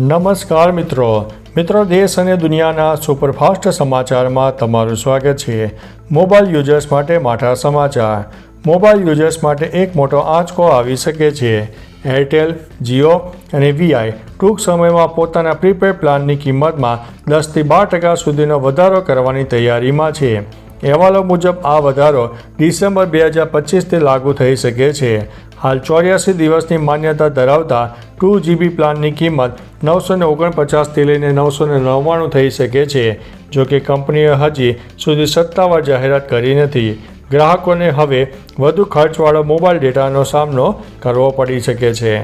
નમસ્કાર મિત્રો. મિત્રો, દેશ અને દુનિયાના સુપરફાસ્ટ સમાચારમાં તમારું સ્વાગત છે. મોબાઈલ યુઝર્સ માટે માઠા સમાચાર. મોબાઈલ યુઝર્સ માટે એક મોટો આંચકો આવી શકે છે. એરટેલ, જીઓ અને વીઆઈ ટૂંક સમયમાં પોતાના પ્રીપેડ પ્લાનની કિંમતમાં દસથી બાર ટકા સુધીનો વધારો કરવાની તૈયારીમાં છે. અહેવાલો મુજબ આ વધારો ડિસેમ્બર બે હજાર પચીસથી લાગુ થઈ શકે છે. હાલ ચોર્યાસી દિવસની માન્યતા ધરાવતા ટુ જીબી પ્લાનની કિંમત નવસો ને ઓગણપચાસથી લઈને નવસો ને નવ્વાણું થઈ શકે છે, જો કે કંપનીએ હજી સુધી સત્તાવાર જાહેરાત કરી નથી. ગ્રાહકોને હવે વધુ ખર્ચવાળો મોબાઈલ ડેટાનો સામનો કરવો પડી શકે છે.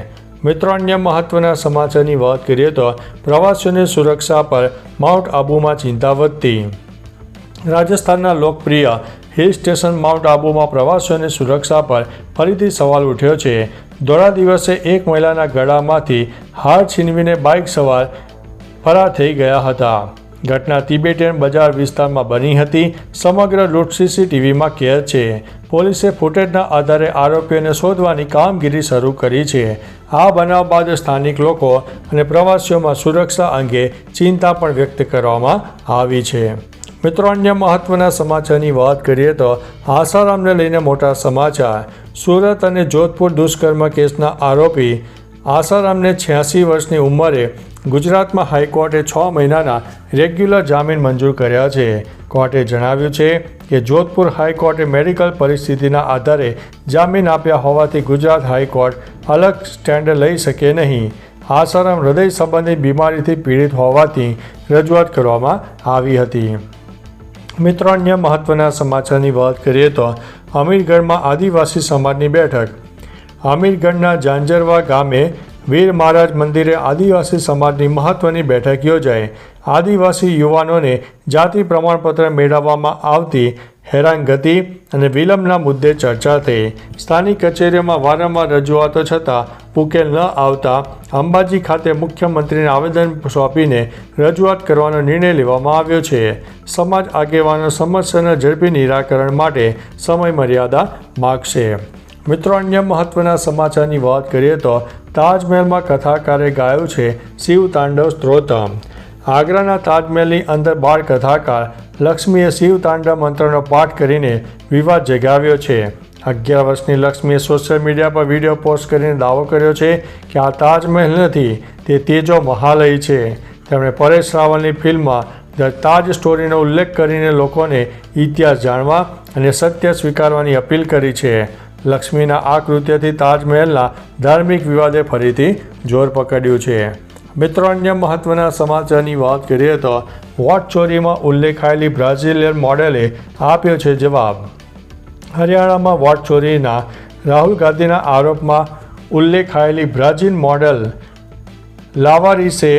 મિત્રો, અન્ય મહત્વના સમાચારની વાત કરીએ તો પ્રવાસીઓની સુરક્ષા પર માઉન્ટ આબુમાં ચિંતા વધતી. રાજસ્થાનના લોકપ્રિય હિલ સ્ટેશન માઉન્ટ આબુમાં પ્રવાસીઓની સુરક્ષા પર ફરીથી સવાલ ઉઠ્યો છે. દોડા દિવસે એક મહિલાના ગળામાંથી હાર છીનવીને બાઇક સવાર ફરાર થઈ ગયા હતા. ઘટના તિબેટિયન બજાર વિસ્તારમાં બની હતી. સમગ્ર લૂંટ સીસીટીવીમાં કેદ છે. પોલીસે ફૂટેજના આધારે આરોપીઓને શોધવાની કામગીરી શરૂ કરી છે. આ બનાવ બાદ સ્થાનિક લોકો અને પ્રવાસીઓમાં સુરક્ષા અંગે ચિંતા પણ વ્યક્ત કરવામાં આવી છે. મિત્રો, અન્ય મહત્વના સમાચારની વાત કરીએ તો આસારામને લઈને મોટા સમાચાર. સુરત અને જોધપુર દુષ્કર્મ કેસના આરોપી આસારામને છ્યાસી વર્ષની ઉંમરે ગુજરાતમાં હાઈકોર્ટે છ મહિનાના રેગ્યુલર જામીન મંજૂર કર્યા છે. કોર્ટે જણાવ્યું છે કે જોધપુર હાઈકોર્ટે મેડિકલ પરિસ્થિતિના આધારે જામીન આપ્યા હોવાથી ગુજરાત હાઈકોર્ટ અલગ સ્ટેન્ડ લઈ શકે નહીં. આસારામ હૃદય સંબંધી બીમારીથી પીડિત હોવાથી રજૂઆત કરવામાં આવી હતી. મિત્રો, અન્ય મહત્વના સમાચારની વાત કરીએ તો અમીરગઢમાં આદિવાસી સમાજની બેઠક. અમીરગઢના ઝાંઝરવા ગામે વીર મહારાજ મંદિરે આદિવાસી સમાજની મહત્વની બેઠક યોજાઈ. આદિવાસી યુવાનોને જાતિ પ્રમાણપત્ર મેળવવામાં આવતી હેરાનગતિ અને વિલંબના મુદ્દે ચર્ચા થઈ. સ્થાનિક કચેરીઓમાં વારંવાર રજૂઆતો છતાં ઉકેલ ન આવતા અંબાજી ખાતે મુખ્યમંત્રીને આવેદન સોંપીને રજૂઆત કરવાનો નિર્ણય લેવામાં આવ્યો છે. સમાજ આગેવાનો સમસ્યાના ઝડપી નિરાકરણ માટે સમય મર્યાદા માગશે. મિત્રો, અન્ય મહત્વના સમાચારની વાત કરીએ તો તાજમહેલમાં કથાકારે ગાયું છે શિવ તાંડવ સ્ત્રોતમ. આગ્રાના તાજમહેલની અંદર બાળ કથાકાર લક્ષ્મીએ શિવ તાંડવ મંત્રનો પાઠ કરીને વિવાદ જગાવ્યો છે. અગિયાર વર્ષની લક્ષ્મીએ સોશિયલ મીડિયા પર વીડિયો પોસ્ટ કરીને દાવો કર્યો છે કે આ તાજમહેલ નથી, તે તેજો મહાલય છે. તેમણે પરેશ રાવલની ફિલ્મમાં ધ તાજ સ્ટોરીનો ઉલ્લેખ કરીને લોકોને ઇતિહાસ જાણવા અને સત્ય સ્વીકારવાની અપીલ કરી છે. લક્ષ્મીના આ કૃત્યથી તાજમહેલના ધાર્મિક વિવાદે ફરીથી જોર પકડ્યું છે. મિત્રો, અન્ય મહત્વના સમાચારની વાત કરીએ તો વોટ ચોરીમાં ઉલ્લેખાયેલી બ્રાઝિલિયન મોડેલે આપ્યો છે જવાબ. હરિયાણામાં વોટ ચોરીના રાહુલ ગાંધીના આરોપમાં ઉલ્લેખાયેલી બ્રાઝિલ મોડેલ લાવારીસે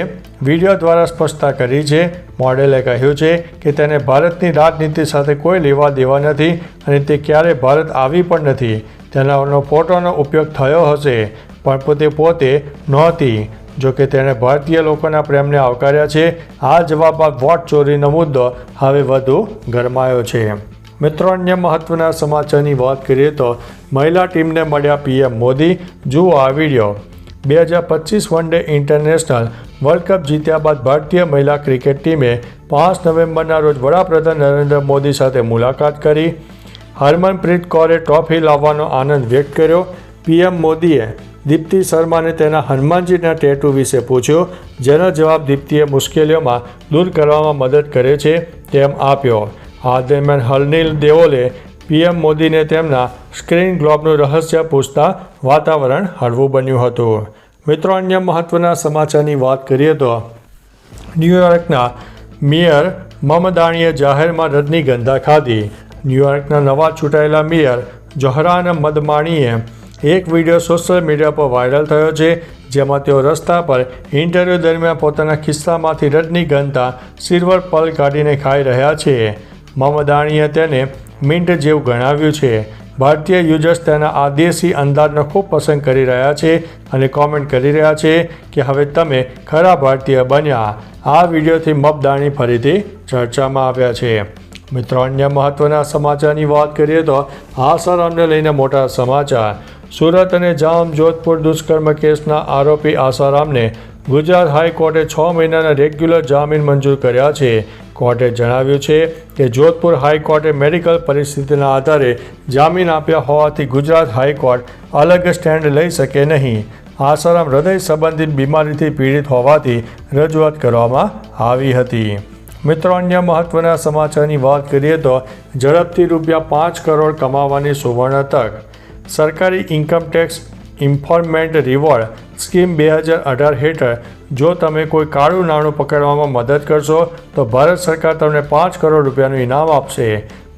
વીડિયો દ્વારા સ્પષ્ટતા કરી છે. મોડેલે કહ્યું છે કે તેને ભારતની રાજનીતિ સાથે કોઈ લેવા દેવા નથી અને તે ક્યારેય ભારત આવી પણ નથી. તેનાનો ફોટોનો ઉપયોગ થયો હશે, પણ પોતે પોતે નહોતી. જો કે તેણે ભારતીય લોકોના પ્રેમને આવકાર્યા છે, આ જવાબ બાદ વોટ ચોરીનો મુદ્દો હવે વધુ ગરમાયો છે. મિત્રો, અન્ય મહત્વના સમાચારની વાત કરીએ તો મહિલા ટીમને મળ્યા પીએમ મોદી. જુઓ આ વીડિયો. બે હજાર પચીસ one day international world cup જીત્યા બાદ ભારતીય મહિલા ક્રિકેટ ટીમે પાંચ નવેમ્બરના રોજ વડાપ્રધાન નરેન્દ્ર મોદી સાથે મુલાકાત કરી. હરમનપ્રીત કૌરે ટ્રોફી લાવવાનો આનંદ વ્યક્ત કર્યો. પીએમ મોદીએ દીપ્તિ શર્માને તેના હનુમાનજીના ટેટુ વિશે પૂછ્યો, જેનો જવાબ દીપ્તિએ મુશ્કેલીઓમાં દૂર કરવામાં મદદ કરે છે તેમ આપ્યો. આ દરમિયાન હરનીલ દેઓલે પીએમ મોદીને તેમના સ્ક્રીન ગ્લોબનું રહસ્ય પૂછતા વાતાવરણ હળવું બન્યું હતું. મિત્રો, અન્ય મહત્વના સમાચારની વાત કરીએ તો ન્યૂયોર્કના મેયર મમદાણીએ જાહેરમાં રજનીગંધા ખાધી. ન્યૂયોર્કના નવા ચૂંટાયેલા મેયર જોહરાન મદમાણીએ એક વીડિયો સોશિયલ મીડિયા પર વાયરલ થયો છે, જેમાં તેઓ રસ્તા પર ઇન્ટરવ્યૂ દરમિયાન પોતાના ખિસ્સામાંથી રજનીગંધા સિલ્વર પલ કાઢીને ખાઈ રહ્યા છે. મમદાણીએ તેને મિન્ટ જેવું ગણાવ્યું છે. ભારતીય યુઝર્સ તેના આ દેશી અંદાજનો ખૂબ પસંદ કરી રહ્યા છે અને કોમેન્ટ કરી રહ્યા છે કે હવે તમે ખરા ભારતીય બન્યા. આ વિડીયોથી મબદાણી ફરીથી ચર્ચામાં આવ્યા છે. મિત્રો, અન્ય મહત્વના સમાચારની વાત કરીએ તો આ સર, અમને લઈને મોટા સમાચાર. સુરત અને જામ જોધપુર દુષ્કર્મ કેસના આરોપી આસારામને ગુજરાત હાઈકોર્ટે છ મહિનાના રેગ્યુલર જામીન મંજૂર કર્યા છે. કોર્ટે જણાવ્યું છે કે જોધપુર હાઈકોર્ટે મેડિકલ પરિસ્થિતિના આધારે જામીન આપ્યા હોવાથી ગુજરાત હાઈકોર્ટ અલગ સ્ટેન્ડ લઈ શકે નહીં. આસારામ હૃદય સંબંધિત બીમારીથી પીડિત હોવાથી રજૂઆત કરવામાં આવી હતી. મિત્રો, અન્ય મહત્વના સમાચારની વાત કરીએ તો ઝડપથી રૂપિયા પાંચ કરોડ કમાવાની સુવર્ણ તક સરકારી ઇન્કમટેક્સ ઇન્ફોર્મેન્ટ રિવોર્ડ સ્કીમ બે હજાર અઢાર હેઠળ જો તમે કોઈ કાળું નાણું પકડવામાં મદદ કરશો, તો ભારત સરકાર તમને પાંચ કરોડ રૂપિયાનું ઇનામ આપશે.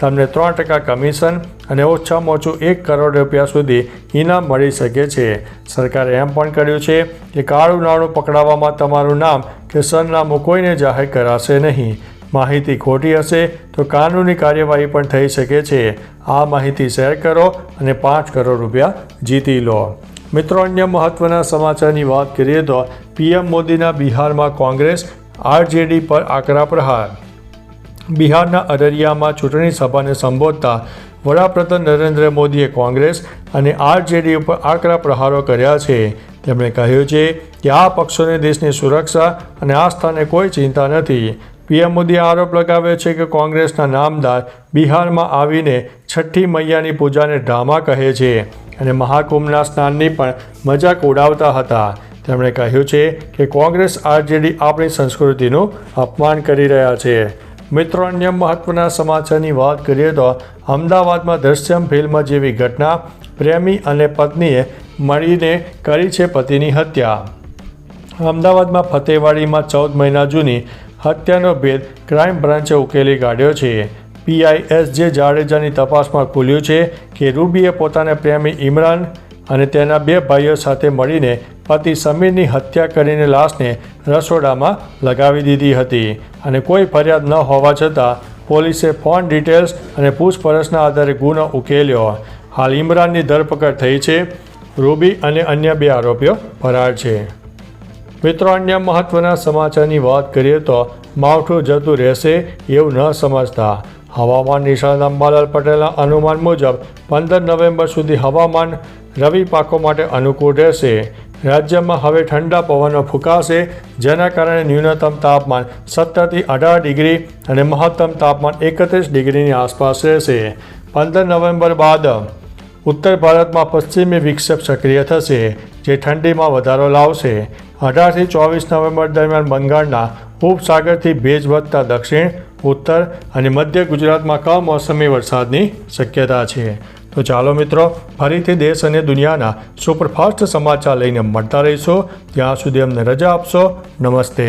તમને ત્રણ ટકા કમિશન અને ઓછામાં ઓછું એક કરોડ રૂપિયા સુધી ઇનામ મળી શકે છે. સરકારે એમ પણ કર્યું છે કે કાળું નાણું પકડાવવામાં તમારું નામ કે સરનામું કોઈને જાહેર કરાશે નહીં. માહિતી ખોટી હશે તો કાનૂની કાર્યવાહી પણ થઈ શકે છે. આ માહિતી શેર કરો અને પાંચ કરોડ રૂપિયા જીતી લો. મિત્રો, અન્ય મહત્વના સમાચારની વાત કરીએ તો પીએમ મોદીના બિહારમાં કોંગ્રેસ, આરજેડી પર આકરા પ્રહાર. બિહારના અરરિયામાં ચૂંટણી સભાને સંબોધતા વડાપ્રધાન નરેન્દ્ર મોદીએ કોંગ્રેસ અને આરજેડી ઉપર આકરા પ્રહારો કર્યા છે. તેમણે કહ્યું છે કે આ પક્ષોને દેશની સુરક્ષા અને આસ્થાને કોઈ ચિંતા નથી. પીએમ મોદીએ આરોપ લગાવ્યો છે કે કોંગ્રેસના નામદાર બિહારમાં આવીને છઠ્ઠી મૈયાની પૂજાને ડ્રામા કહે છે અને મહાકુંભના સ્નાનની પણ મજાક ઉડાવતા હતા. તેમણે કહ્યું છે કે કોંગ્રેસ આરજેડી આપણી સંસ્કૃતિનું અપમાન કરી રહ્યા છે. મિત્રો, અન્ય મહત્વના સમાચારની વાત કરીએ તો અમદાવાદમાં દ્રશ્યમ ફિલ્મ જેવી ઘટના પ્રેમી અને પત્નીએ મળીને કરી છે પતિની હત્યા. અમદાવાદમાં ફતેવાડીમાં ચૌદ મહિના જૂની હત્યાનો ભેદ ક્રાઇમ બ્રાન્ચે ઉકેલી કાઢ્યો છે. પીઆઈ એસ જે જાડેજાની તપાસમાં ખુલ્યું છે કે રૂબીએ પોતાના પ્રેમી ઇમરાન અને તેના બે ભાઈઓ સાથે મળીને પતિ સમીરની હત્યા કરીને લાશને રસોડામાં લગાવી દીધી હતી અને કોઈ ફરિયાદ ન હોવા છતાં પોલીસે ફોન ડિટેલ્સ અને પૂછપરછના આધારે ગુનો ઉકેલ્યો. હાલ ઇમરાનની ધરપકડ થઈ છે. રૂબી અને અન્ય બે આરોપીઓ ફરાર છે. મિત્રો, અન્ય મહત્વના સમાચારની વાત કરીએ તો માવઠું જતું રહેશે એવું ન સમજતા હવામાન નિષ્ણાત અંબાલાલ પટેલના અનુમાન મુજબ પંદર નવેમ્બર સુધી હવામાન રવિ પાકો માટે અનુકૂળ રહેશે. રાજ્યમાં હવે ઠંડા પવનો ફૂંકાશે, જેના કારણે ન્યૂનતમ તાપમાન સત્તરથી અઢાર ડિગ્રી અને મહત્તમ તાપમાન એકત્રીસ ડિગ્રીની આસપાસ રહેશે. પંદર નવેમ્બર બાદ ઉત્તર ભારતમાં પશ્ચિમી વિક્ષેપ સક્રિય થશે. જે ઠંડીમાં વધારો લાવશે. અઢારથી ચોવીસ નવેમ્બર દરમિયાન બંગાળના ઉપસાગરથી ભેજ વધતા દક્ષિણ, ઉત્તર અને મધ્ય ગુજરાતમાં કમોસમી વરસાદની શક્યતા છે. તો ચાલો મિત્રો, ફરીથી દેશ અને દુનિયાના સુપરફાસ્ટ સમાચાર લઈને મળતા રહીશો. ત્યાં સુધી અમને રજા આપશો. નમસ્તે.